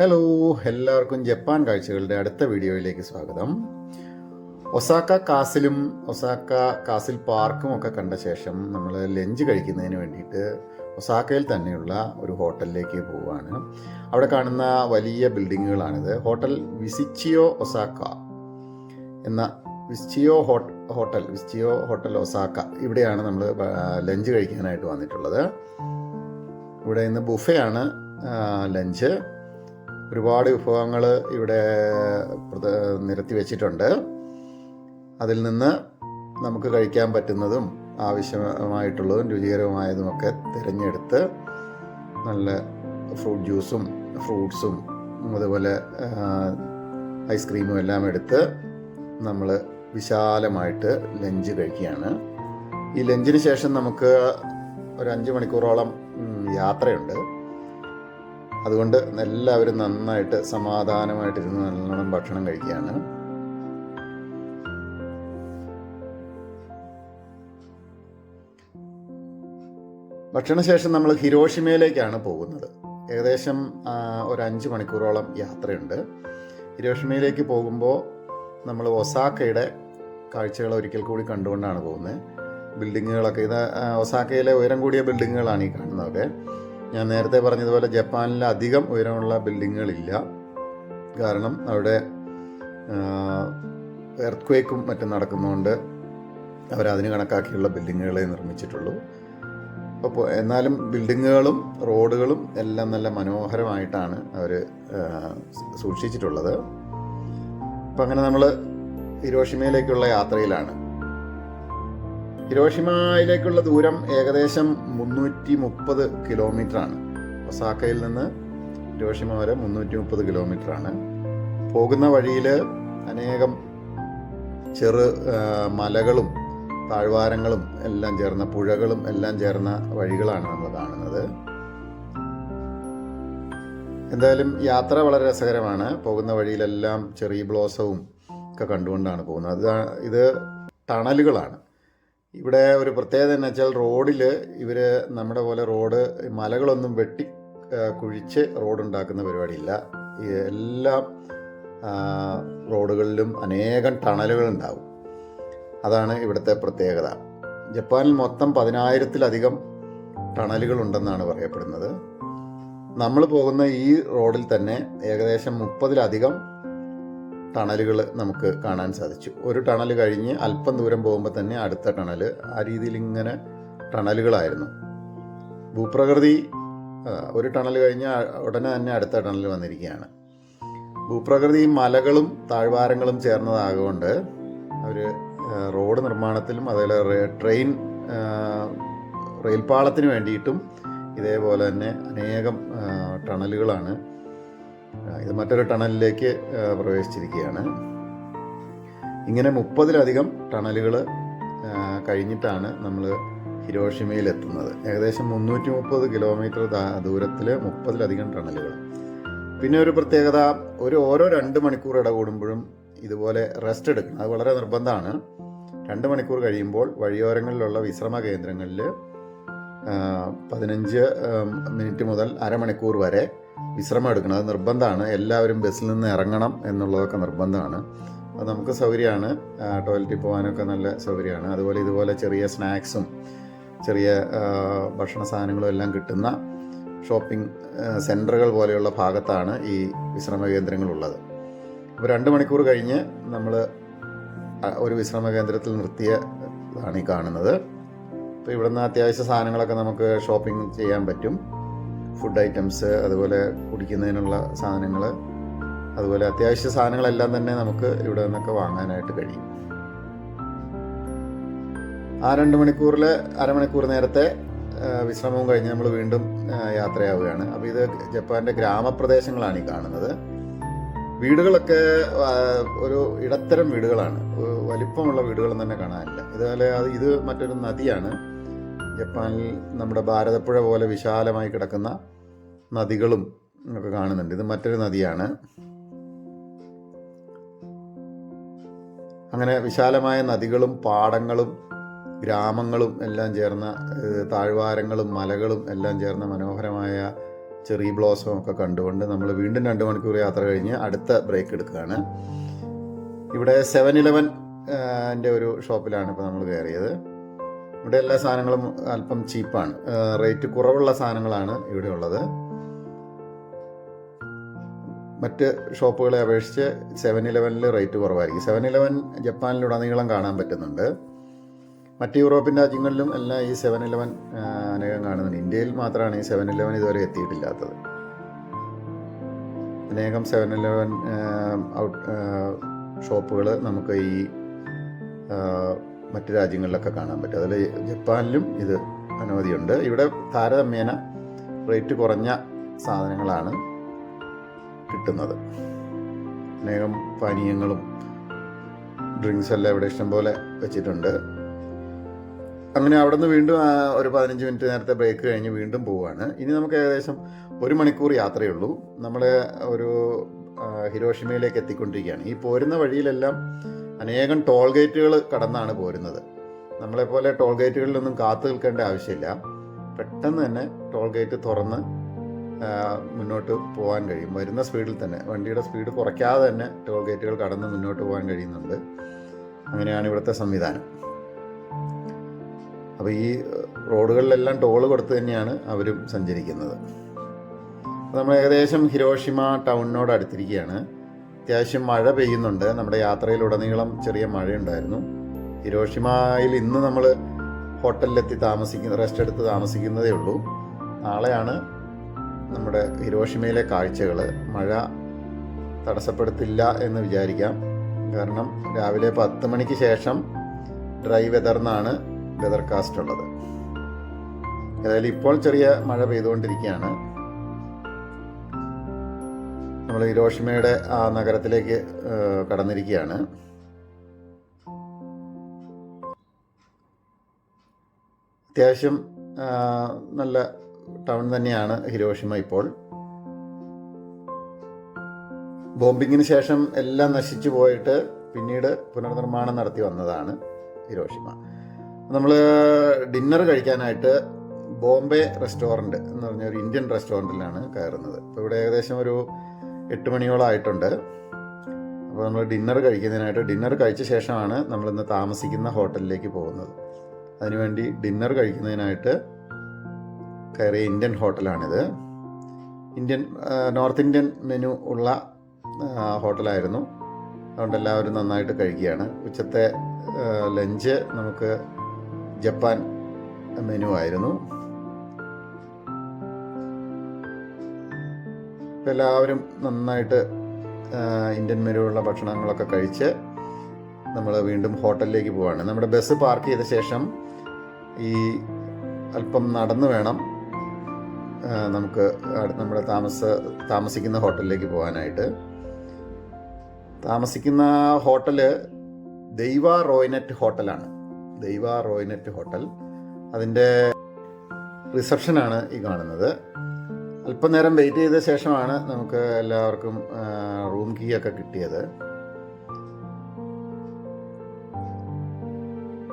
Hello എല്ലാവർക്കും Japan കാഴ്ചകളുടെ അടുത്ത വീഡിയോയിലേക്ക് സ്വാഗതം. ഒസാക്ക കാസിലും ഒസാക്ക കാസിൽ പാർക്കും ഒക്കെ കണ്ട ശേഷം നമ്മൾ ലഞ്ച് കഴിക്കുന്നതിന് വേണ്ടിയിട്ട് ഒസാക്കയിൽ തന്നെയുള്ള ഒരു ഹോട്ടലിലേക്ക് പോവുകയാണ്. അവിടെ കാണുന്ന വലിയ ബിൽഡിങ്ങുകളാണിത്. ഹോട്ടൽ വിസിച്ചിയോ ഒസാക്ക എന്ന Vischio hot hotel Vischio hotel Osaka ഇവിടെയാണ് നമ്മൾ ലഞ്ച് കഴിക്കാനായിട്ട് വന്നിട്ടുള്ളത്. ഇവിടെ ഇന്ന് ബുഫയാണ് ലഞ്ച്. ഒരുപാട് വിഭവങ്ങൾ ഇവിടെ നിരത്തി വെച്ചിട്ടുണ്ട്. അതിൽ നിന്ന് നമുക്ക് കഴിക്കാൻ പറ്റുന്നതും ആവശ്യമായിട്ടുള്ളതും രുചികരമായതുമൊക്കെ തിരഞ്ഞെടുത്ത് നല്ല ഫ്രൂട്ട് ജ്യൂസും ഫ്രൂട്ട്സും അതുപോലെ ഐസ്ക്രീമും എല്ലാം എടുത്ത് നമ്മൾ വിശാലമായിട്ട് ലഞ്ച് കഴിക്കുകയാണ്. ഈ ലഞ്ചിന് ശേഷം നമുക്ക് ഒരു അഞ്ച് മണിക്കൂറോളം യാത്രയുണ്ട്. അതുകൊണ്ട് എല്ലാവരും നന്നായിട്ട് സമാധാനമായിട്ടിരുന്ന് നല്ലോണം ഭക്ഷണം കഴിക്കുകയാണ്. ഭക്ഷണശേഷം നമ്മൾ ഹിരോഷിമയിലേക്കാണ് പോകുന്നത്. ഏകദേശം ഒരു അഞ്ച് മണിക്കൂറോളം യാത്രയുണ്ട്. ഹിരോഷിമയിലേക്ക് പോകുമ്പോൾ നമ്മൾ ഒസാക്കയുടെ കാഴ്ചകൾ ഒരിക്കൽ കൂടി കണ്ടുകൊണ്ടാണ് പോകുന്നത്. ബിൽഡിങ്ങുകളൊക്കെ ഇത് ഒസാക്കയിലെ ഉയരം കൂടിയ ബിൽഡിങ്ങുകളാണ് ഈ കാണുന്നതൊക്കെ ഞാൻ നേരത്തെ പറഞ്ഞതുപോലെ ജപ്പാനിൽ അധികം ഉയരമുള്ള ബിൽഡിങ്ങുകളില്ല. കാരണം അവിടെ എർത്ത് ക്വേക്കും മറ്റും നടക്കുന്നതുകൊണ്ട് അവരതിന് കണക്കാക്കിയുള്ള ബിൽഡിങ്ങുകളെ നിർമ്മിച്ചിട്ടുള്ളൂ. അപ്പോൾ എന്നാലും ബിൽഡിങ്ങുകളും റോഡുകളും എല്ലാം നല്ല മനോഹരമായിട്ടാണ് അവർ സൂക്ഷിച്ചിട്ടുള്ളത്. അപ്പം അങ്ങനെ നമ്മൾ ഹിരോഷിമയിലേക്കുള്ള യാത്രയിലാണ്. ഹിരോഷിമയിലേക്കുള്ള ദൂരം ഏകദേശം മുന്നൂറ്റി മുപ്പത് കിലോമീറ്ററാണ്. ഒസാക്കയിൽ നിന്ന് ഹിരോഷിമ വരെ മുന്നൂറ്റി മുപ്പത് കിലോമീറ്ററാണ്. പോകുന്ന വഴിയിൽ അനേകം ചെറു മലകളും താഴ്വാരങ്ങളും എല്ലാം ചേർന്ന പുഴകളും എല്ലാം ചേർന്ന വഴികളാണ് നമ്മൾ കാണുന്നത്. എന്തായാലും യാത്ര വളരെ രസകരമാണ്. പോകുന്ന വഴിയിലെല്ലാം ചെറിയ ബ്ലോസവും ഒക്കെ കണ്ടുകൊണ്ടാണ് പോകുന്നത്. ഇത് ടണലുകളാണ് ഇവിടെ ഒരു പ്രത്യേകത എന്ന് വെച്ചാൽ റോഡിൽ ഇവർ നമ്മുടെ പോലെ റോഡ് മലകളൊന്നും വെട്ടി കുഴിച്ച് റോഡ് ഉണ്ടാക്കുന്ന പരിപാടിയില്ല എല്ലാം എല്ലാ റോഡുകളിലും അനേകം ടണലുകൾ ഉണ്ടാവും അതാണ് ഇവിടുത്തെ പ്രത്യേകത. ജപ്പാനിൽ മൊത്തം പതിനായിരത്തിലധികം ടണലുകൾ ഉണ്ടെന്നാണ് പറയപ്പെടുന്നത്. നമ്മൾ പോകുന്ന ഈ റോഡിൽ തന്നെ ഏകദേശം മുപ്പതിലധികം ടണലുകൾ നമുക്ക് കാണാൻ സാധിച്ചു. ഒരു ടണൽ കഴിഞ്ഞ് അല്പം ദൂരം പോകുമ്പോൾ തന്നെ അടുത്ത ടണൽ ആ രീതിയിൽ ഇങ്ങനെ ടണലുകളായിരുന്നു. ഭൂപ്രകൃതി ഒരു ടണൽ കഴിഞ്ഞ് ഉടനെ തന്നെ അടുത്ത ടണൽ വന്നിരിക്കുകയാണ്. ഭൂപ്രകൃതി മലകളും താഴ്വാരങ്ങളും ചേർന്നതാകൊണ്ട് അവർ റോഡ് നിർമ്മാണത്തിലും അതേപോലെ ട്രെയിൻ റെയിൽപാളത്തിന് വേണ്ടിയിട്ടും ഇതേപോലെ തന്നെ അനേകം ടണലുകളാണ് ഇത് മറ്റൊരു ടണലിലേക്ക് പ്രവേശിച്ചിരിക്കുകയാണ്. ഇങ്ങനെ മുപ്പതിലധികം ടണലുകൾ കഴിഞ്ഞിട്ടാണ് നമ്മൾ ഹിരോഷിമയിൽ എത്തുന്നത് ഏകദേശം മുന്നൂറ്റി മുപ്പത് കിലോമീറ്റർ ദൂരത്തിൽ മുപ്പതിലധികം ടണലുകൾ പിന്നെ ഒരു പ്രത്യേകത ഒരു ഓരോ രണ്ട് മണിക്കൂർ ഇടകൂടുമ്പോഴും ഇതുപോലെ റെസ്റ്റ് എടുക്കണം. അത് വളരെ നിർബന്ധമാണ്. രണ്ട് മണിക്കൂർ കഴിയുമ്പോൾ വഴിയോരങ്ങളിലുള്ള വിശ്രമ കേന്ദ്രങ്ങളിൽ പതിനഞ്ച് മിനിറ്റ് മുതൽ അരമണിക്കൂർ വരെ വിശ്രമം എടുക്കണം അത് നിർബന്ധമാണ്. എല്ലാവരും ബസ്സിൽ നിന്ന് ഇറങ്ങണം എന്നുള്ളതൊക്കെ നിർബന്ധമാണ്. അത് നമുക്ക് സൗകര്യമാണ്. ടോയ്ലറ്റിൽ പോകാനൊക്കെ നല്ല സൗകര്യമാണ്. അതുപോലെ ഇതുപോലെ ചെറിയ സ്നാക്സും ചെറിയ ഭക്ഷണ സാധനങ്ങളും എല്ലാം കിട്ടുന്ന ഷോപ്പിംഗ് സെന്ററുകൾ പോലെയുള്ള ഭാഗത്താണ് ഈ വിശ്രമ കേന്ദ്രങ്ങളുള്ളത്. അപ്പോൾ രണ്ട് മണിക്കൂർ കഴിഞ്ഞ് നമ്മൾ ഒരു വിശ്രമ കേന്ദ്രത്തിൽ നിർത്തിയതാണ് ഈ കാണുന്നത്. അപ്പോൾ ഇവിടുന്ന് അത്യാവശ്യ സാധനങ്ങളൊക്കെ നമുക്ക് ഷോപ്പിംഗ് ചെയ്യാൻ പറ്റും. ഫുഡ് ഐറ്റംസ് അതുപോലെ കുടിക്കുന്നതിനുള്ള സാധനങ്ങൾ അതുപോലെ അത്യാവശ്യ സാധനങ്ങളെല്ലാം തന്നെ നമുക്ക് ഇവിടെ നിന്നൊക്കെ വാങ്ങാനായിട്ട് കഴിയും. ആ രണ്ട് മണിക്കൂറിൽ അരമണിക്കൂർ നേരത്തെ വിശ്രമവും കഴിഞ്ഞ് നമ്മൾ വീണ്ടും യാത്രയാവുകയാണ്. അപ്പോൾ ഇത് ജപ്പാന്റെ ഗ്രാമപ്രദേശങ്ങളാണ് ഈ കാണുന്നത്. വീടുകളൊക്കെ ഒരു ഇടത്തരം വീടുകളാണ്. വലിപ്പമുള്ള വീടുകളൊന്നും തന്നെ കാണാനില്ല. ഇതുപോലെ അത് ഇത് മറ്റൊരു നദിയാണ്. ജപ്പാനിൽ നമ്മുടെ ഭാരതപ്പുഴ പോലെ വിശാലമായി കിടക്കുന്ന നദികളും ഒക്കെ കാണുന്നുണ്ട്. ഇത് മറ്റൊരു നദിയാണ്. അങ്ങനെ വിശാലമായ നദികളും പാടങ്ങളും ഗ്രാമങ്ങളും എല്ലാം ചേർന്ന താഴ്വാരങ്ങളും മലകളും എല്ലാം ചേർന്ന മനോഹരമായ ചെറി ബ്ലോസം ഒക്കെ കണ്ടുകൊണ്ട് നമ്മൾ വീണ്ടും രണ്ട് മണിക്കൂർ യാത്ര കഴിഞ്ഞ് അടുത്ത ബ്രേക്ക് എടുക്കുകയാണ്. ഇവിടെ സെവൻ ഇലവൻ എന്റെ ഒരു ഷോപ്പിലാണ് ഇപ്പോൾ നമ്മൾ കയറിയത്. ഇവിടെ എല്ലാ സാധനങ്ങളും അല്പം ചീപ്പാണ്. റേറ്റ് കുറവുള്ള സാധനങ്ങളാണ് ഇവിടെ ഉള്ളത്. മറ്റ് ഷോപ്പുകളെ അപേക്ഷിച്ച് സെവൻ ഇലവനിൽ റേറ്റ് കുറവായിരിക്കും. സെവൻ ഇലവൻ ജപ്പാനിലുടനീളം കാണാൻ പറ്റുന്നുണ്ട്. മറ്റ് യൂറോപ്യൻ രാജ്യങ്ങളിലും എല്ലാം ഈ സെവൻ ഇലവൻ അനേകം കാണുന്നുണ്ട്. ഇന്ത്യയിൽ മാത്രമാണ് ഈ സെവൻ ഇലവൻ ഇതുവരെ എത്തിയിട്ടില്ലാത്തത്. അനേകം സെവൻ ഇലവൻ ഔട്ട് ഷോപ്പുകൾ നമുക്ക് ഈ മറ്റ് രാജ്യങ്ങളിലൊക്കെ കാണാൻ പറ്റും. അതിൽ ജപ്പാനിലും ഇത് അനവധിയുണ്ട്. ഇവിടെ താരതമ്യേന റേറ്റ് കുറഞ്ഞ സാധനങ്ങളാണ് കിട്ടുന്നത്. അനേകം പാനീയങ്ങളും ഡ്രിങ്ക്സ് എല്ലാം ഇവിടെ ഇഷ്ടംപോലെ വെച്ചിട്ടുണ്ട്. അങ്ങനെ അവിടെ നിന്ന് വീണ്ടും ഒരു പതിനഞ്ച് മിനിറ്റ് നേരത്തെ ബ്രേക്ക് കഴിഞ്ഞ് വീണ്ടും പോവുകയാണ് ഇനി നമുക്ക് ഏകദേശം ഒരു മണിക്കൂർ യാത്രയേ ഉള്ളൂ നമ്മൾ ഒരു ഹിരോഷിമയിലേക്ക് എത്തിക്കൊണ്ടിരിക്കുകയാണ്. ഈ പോരുന്ന വഴിയിലെല്ലാം അനേകം ടോൾ ഗേറ്റുകൾ കടന്നാണ് പോരുന്നത്. നമ്മളെപ്പോലെ ടോൾ ഗേറ്റുകളിലൊന്നും കാത്തു നിൽക്കേണ്ട ആവശ്യമില്ല. പെട്ടെന്ന് തന്നെ ടോൾ ഗേറ്റ് തുറന്ന് മുന്നോട്ട് പോകാൻ കഴിയും. വരുന്ന സ്പീഡിൽ തന്നെ വണ്ടിയുടെ സ്പീഡ് കുറയ്ക്കാതെ തന്നെ ടോൾ ഗേറ്റുകൾ കടന്ന് മുന്നോട്ട് പോകാൻ കഴിയുന്നുണ്ട്. അങ്ങനെയാണ് ഇവിടുത്തെ സംവിധാനം. അപ്പോൾ ഈ റോഡുകളിലെല്ലാം ടോൾ കൊടുത്ത് തന്നെയാണ് അവരും സഞ്ചരിക്കുന്നത്. നമ്മൾ ഏകദേശം ഹിരോഷിമ ടൗണിനോട് അടുത്തിരിക്കുകയാണ്. അത്യാവശ്യം മഴ പെയ്യുന്നുണ്ട്. നമ്മുടെ യാത്രയിലുടനീളം ചെറിയ മഴയുണ്ടായിരുന്നു. ഹിരോഷിമയിൽ ഇന്ന് നമ്മൾ ഹോട്ടലിലെത്തി താമസിക്കുന്ന റെസ്റ്റ് എടുത്ത് താമസിക്കുന്നതേ ഉള്ളൂ. നാളെയാണ് നമ്മുടെ ഹിരോഷിമയിലെ കാഴ്ചകൾ മഴ തടസ്സപ്പെടുത്തില്ല എന്ന് വിചാരിക്കാം. കാരണം രാവിലെ പത്ത് മണിക്ക് ശേഷം ഡ്രൈ വെതർന്നാണ് വെതർ കാസ്റ്റ് ഉള്ളത് ഏതായാലും ഇപ്പോൾ ചെറിയ മഴ പെയ്തുകൊണ്ടിരിക്കുകയാണ്. നമ്മൾ ഹിരോഷിമയുടെ ആ നഗരത്തിലേക്ക് കടന്നിരിക്കുകയാണ്. അത്യാവശ്യം നല്ല ടൗൺ തന്നെയാണ് ഹിരോഷിമ ഇപ്പോൾ. ബോംബിങ്ങിന് ശേഷം എല്ലാം നശിച്ചു പോയിട്ട് പിന്നീട് പുനർനിർമ്മാണം നടത്തി വന്നതാണ് ഹിരോഷിമ. നമ്മൾ ഡിന്നർ കഴിക്കാനായിട്ട് ബോംബെ റെസ്റ്റോറന്റ് എന്ന് പറഞ്ഞ ഒരു ഇന്ത്യൻ റെസ്റ്റോറന്റിലാണ് കയറുന്നത്. അപ്പോൾ ഇവിടെ ഏകദേശം ഒരു എട്ട് മണിയോളം ആയിട്ടുണ്ട് അപ്പോൾ നമ്മൾ ഡിന്നർ കഴിക്കുന്നതിനായിട്ട് ഡിന്നർ കഴിച്ച ശേഷമാണ് നമ്മളിന്ന് താമസിക്കുന്ന ഹോട്ടലിലേക്ക് പോകുന്നത്. അതിനുവേണ്ടി ഡിന്നർ കഴിക്കുന്നതിനായിട്ട് കയറിയ ഇന്ത്യൻ ഹോട്ടലാണിത്. ഇന്ത്യൻ നോർത്ത് ഇന്ത്യൻ മെനു ഉള്ള ഹോട്ടലായിരുന്നു. അതുകൊണ്ട് എല്ലാവരും നന്നായിട്ട് കഴിക്കുകയാണ്. ഉച്ചത്തെ ലഞ്ച് നമുക്ക് ജപ്പാൻ മെനു ആയിരുന്നു. ഇപ്പം എല്ലാവരും നന്നായിട്ട് ഇന്ത്യൻ മെനുവുള്ള ഭക്ഷണങ്ങളൊക്കെ കഴിച്ച് നമ്മൾ വീണ്ടും ഹോട്ടലിലേക്ക് പോവാണ്. നമ്മുടെ ബസ് പാർക്ക് ചെയ്ത ശേഷം ഈ അല്പം നടന്നു വേണം നമുക്ക് നമ്മുടെ താമസ താമസിക്കുന്ന ഹോട്ടലിലേക്ക് പോകാനായിട്ട് താമസിക്കുന്ന ഹോട്ടൽ ദൈവ റോയ്നെറ്റ് ഹോട്ടലാണ്. ദൈവ റോയ്നെറ്റ് ഹോട്ടൽ. അതിന്റെ റിസപ്ഷനാണ് ഈ കാണുന്നത്. അല്പനേരം വെയിറ്റ് ചെയ്ത ശേഷമാണ് നമുക്ക് എല്ലാവർക്കും റൂം കീ ഒക്കെ കിട്ടിയത്.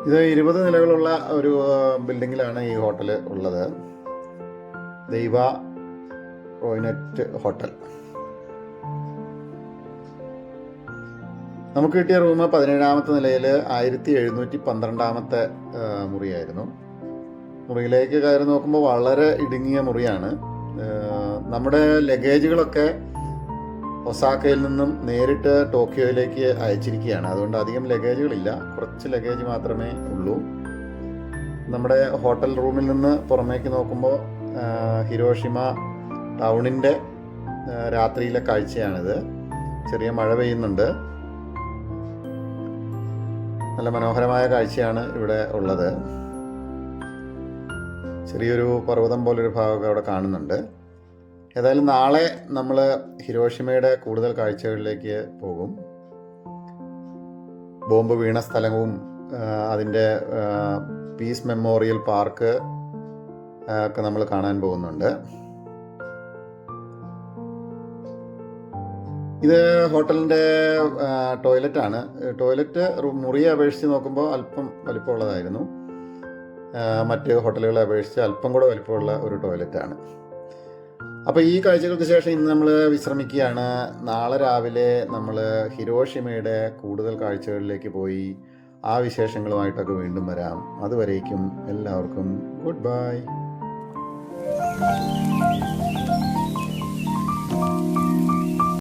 ഇത് ഇരുപത് നിലകളുള്ള ഒരു ബിൽഡിങ്ങിലാണ് ഈ ഹോട്ടൽ ഉള്ളത്. ദൈവ റോയിനറ്റ് ഹോട്ടൽ നമുക്ക് കിട്ടിയ റൂം പതിനേഴാമത്തെ നിലയിൽ ആയിരത്തി എഴുന്നൂറ്റി പന്ത്രണ്ടാമത്തെ മുറിയായിരുന്നു. മുറിയിലേക്ക് കയറി നോക്കുമ്പോൾ വളരെ ഇടുങ്ങിയ മുറിയാണ്. നമ്മുടെ ലഗേജുകളൊക്കെ ഒസാക്കയിൽ നിന്നും നേരിട്ട് ടോക്കിയോയിലേക്ക് അയച്ചിരിക്കുകയാണ്. അതുകൊണ്ട് അധികം ലഗേജുകളില്ല. കുറച്ച് ലഗേജ് മാത്രമേ ഉള്ളൂ. നമ്മുടെ ഹോട്ടൽ റൂമിൽ നിന്ന് പുറമേക്ക് നോക്കുമ്പോൾ ഹിരോഷിമ ടൗണിന്റെ രാത്രിയിലെ കാഴ്ചയാണിത്. ചെറിയ മഴ പെയ്യുന്നുണ്ട്. നല്ല മനോഹരമായ കാഴ്ചയാണ് ഇവിടെ ഉള്ളത്. ചെറിയൊരു പർവതം പോലൊരു ഭാഗമൊക്കെ അവിടെ കാണുന്നുണ്ട്. ഏതായാലും നാളെ നമ്മൾ ഹിരോഷിമയുടെ കൂടുതൽ കാഴ്ചകളിലേക്ക് പോകും. ബോംബ് വീണ സ്ഥലവും അതിന്റെ പീസ് മെമ്മോറിയൽ പാർക്ക് ഒക്കെ നമ്മൾ കാണാൻ പോകുന്നുണ്ട്. ഇത് ഹോട്ടലിന്റെ ടോയ്ലറ്റാണ്. ടോയ്ലറ്റ് മുറിയെ അപേക്ഷിച്ച് നോക്കുമ്പോൾ അല്പം വലിപ്പമുള്ളതായിരുന്നു. മറ്റ് ഹോട്ടലുകളെ അപേക്ഷിച്ച് അല്പം കൂടെ വലിപ്പമുള്ള ഒരു ടോയ്ലറ്റാണ്. അപ്പോൾ ഈ കാഴ്ചകൾക്ക് ശേഷം ഇന്ന് നമ്മൾ വിശ്രമിക്കുകയാണ്. നാളെ രാവിലെ നമ്മൾ ഹിരോഷിമയുടെ കൂടുതൽ കാഴ്ചകളിലേക്ക് പോയി ആ വിശേഷങ്ങളുമായിട്ടൊക്കെ വീണ്ടും വരാം. അതുവരേക്കും എല്ലാവർക്കും ഗുഡ് ബൈ.